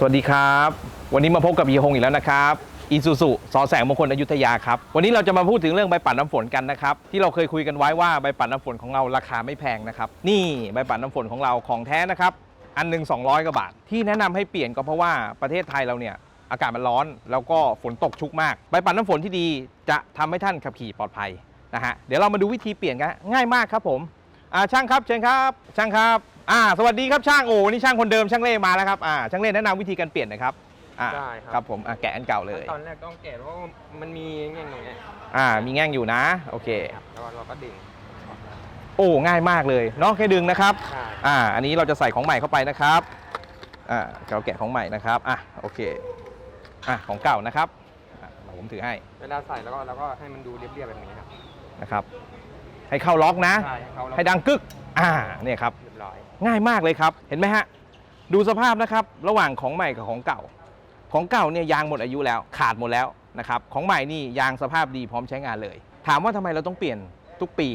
สวัสดีครับ วันนี้มาพบกับเฮียฮงอีกแล้วนะครับอีซูซุสอแสงมงคลอยุธยาครับ วันนี้เราจะมาพูดถึงเรื่องใบปัดน้ำฝนกันนะครับ ที่เราเคยคุยกันไว้ว่าใบปัดน้ำฝนของเราราคาไม่แพงนะครับ นี่ใบปัดน้ำฝนของเราของแท้นะครับ อันหนึ่ง200 กว่าบาท ที่แนะนำให้เปลี่ยนก็เพราะว่าประเทศไทยเราเนี่ยอากาศมันร้อน แล้วก็ฝนตกชุกมาก ใบปัดน้ำฝนที่ดีจะทำให้ท่านขับขี่ปลอดภัยนะฮะ เดี๋ยวเรามาดูวิธีเปลี่ยนกันง่ายมากครับผมช่างครับเชิญครับ ช่างครับ อ่าสวัสดีครับช่างโอ้นี่ช่างคนเดิมช่างเล่มาแล้วครับอ่าช่างเล่แนะนำวิธีการเปลี่ยนหนะครับอ่าได้ครับ ครับผมอ่าแกะอันเก่าเลยตอนแรกต้องแกะเพราะว่ามันมีเงี้ยอย่างเงี้ยอ่ามีแง่งอยู่นะโอเค ครับแล้วเราก็ดึงโอ้ง่ายมากเลยเนาะแค่ดึงนะครับ ใช่อ่า อันนี้เราจะใส่ของใหม่เข้าไปนะครับ อ่าเราแกะของใหม่นะครับ อะ โอเค อะ ของเก่านะครับอะเดี๋ยวผมถือให้เวลาใส่แล้วก็เราก็ให้มันดูเรียบๆแบบนี้ครับนะครับ ให้เข้าล็อกนะ ใช่ให้เขาเราให้ดังกึก อ่า เนี่ยครับ เร้อย ง่ายมากเลยครับ เห็นไหมฮะ ดูสภาพนะครับ ระหว่างของใหม่กับของเก่า ของเก่าเนี่ยยางหมดอายุแล้ว ขาดหมดแล้วนะครับ ของใหม่นี่ยางสภาพดีพร้อมใช้งานเลย ถามว่าทำไมเราต้องเปลี่ยนทุกปี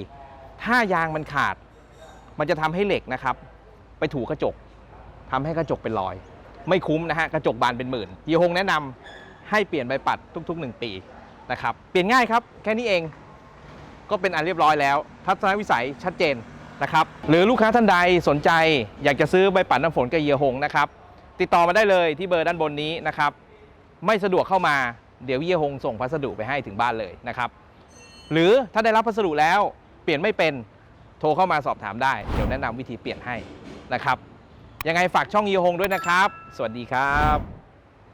ถ้ายางมันขาด มันจะทำให้เหล็กนะครับ ไปถูกระจกทำให้กระจกเป็นรอย ไม่คุ้มนะฮะ กระจกบานเป็นหมื่นเฮียฮงแนะนำให้เปลี่ยนใบปัดทุกๆ 1 ปีนะครับ เปลี่ยนง่ายครับ แค่นี้เอง ก็เป็นอันเรียบร้อยแล้ว ทัศนวิสัยชัดเจน นะครับหรือลูกค้าท่านใดสนใจ อยากจะซื้อใบปัดน้ำฝนกับเยียหงนะครับติดต่อมาได้เลยที่เบอร์ด้านบนนี้นะครับไม่สะดวกเข้ามาเดี๋ยวเยียหงส่งพัสดุไปให้ถึงบ้านเลยนะครับหรือถ้าได้รับพัสดุแล้วเปลี่ยนไม่เป็นโทรเข้ามาสอบถามได้เดี๋ยวแนะนำวิธีเปลี่ยนให้นะครับยังไงฝากช่องเยียหงด้วยนะครับ สวัสดีครับ